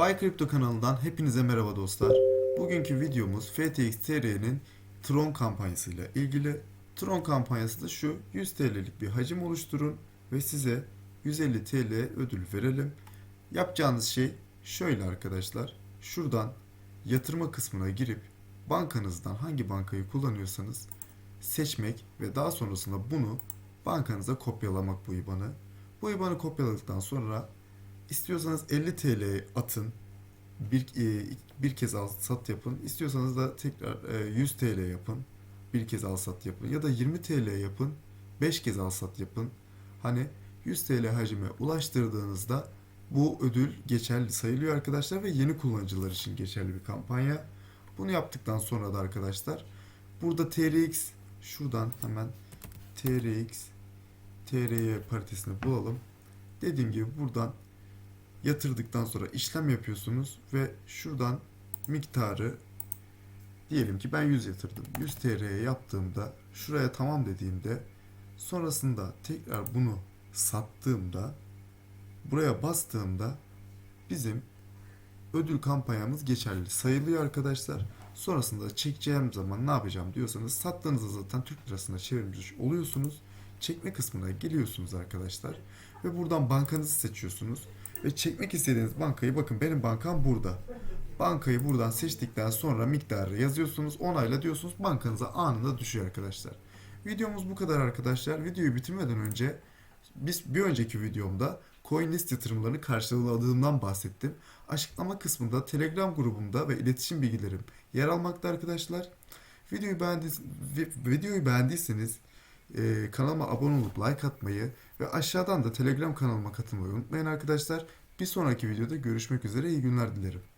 Bay Crypto kanalından hepinize merhaba dostlar. Bugünkü videomuz FTX TR'nin Tron kampanyasıyla ilgili. Tron kampanyası da şu 100 TL'lik bir hacim oluşturun ve size 150 TL ödül verelim. Yapacağınız şey şöyle arkadaşlar. Şuradan yatırma kısmına girip bankanızdan hangi bankayı kullanıyorsanız seçmek ve daha sonrasında bunu bankanıza kopyalamak bu IBAN'ı. Bu IBAN'ı kopyaladıktan sonra istiyorsanız 50 TL atın. Bir, e, bir kez al sat yapın. İstiyorsanız da tekrar e, 100 TL yapın. Bir kez al sat yapın. Ya da 20 TL yapın. 5 kez al sat yapın. Hani 100 TL hacime ulaştırdığınızda bu ödül geçerli sayılıyor arkadaşlar ve yeni kullanıcılar için geçerli bir kampanya. Bunu yaptıktan sonra da arkadaşlar burada TRX şuradan hemen TRX TRY paritesini bulalım. Dediğim gibi buradan yatırdıktan sonra işlem yapıyorsunuz ve şuradan miktarı diyelim ki ben 100 yatırdım. 100 TL'ye yaptığımda şuraya tamam dediğimde sonrasında tekrar bunu sattığımda buraya bastığımda bizim ödül kampanyamız geçerli sayılıyor arkadaşlar. Sonrasında çekeceğim zaman ne yapacağım diyorsanız sattığınızda zaten Türk lirasına çevirmiş oluyorsunuz. Çekme kısmına geliyorsunuz arkadaşlar ve buradan bankanızı seçiyorsunuz ve çekmek istediğiniz bankayı bakın benim bankam burada. Bankayı buradan seçtikten sonra miktarı yazıyorsunuz, onayla diyorsunuz bankanıza anında düşüyor arkadaşlar. Videomuz bu kadar arkadaşlar. Videoyu bitirmeden önce biz bir önceki videomda CoinList yatırımlarını karşıladığımdan bahsettim. Açıklama kısmında Telegram grubumda ve iletişim bilgilerim yer almakta arkadaşlar. Videoyu beğendiyseniz, videoyu beğendiyseniz e, kanalıma abone olup like atmayı ve aşağıdan da Telegram kanalıma katılmayı unutmayın arkadaşlar. Bir sonraki videoda görüşmek üzere iyi günler dilerim.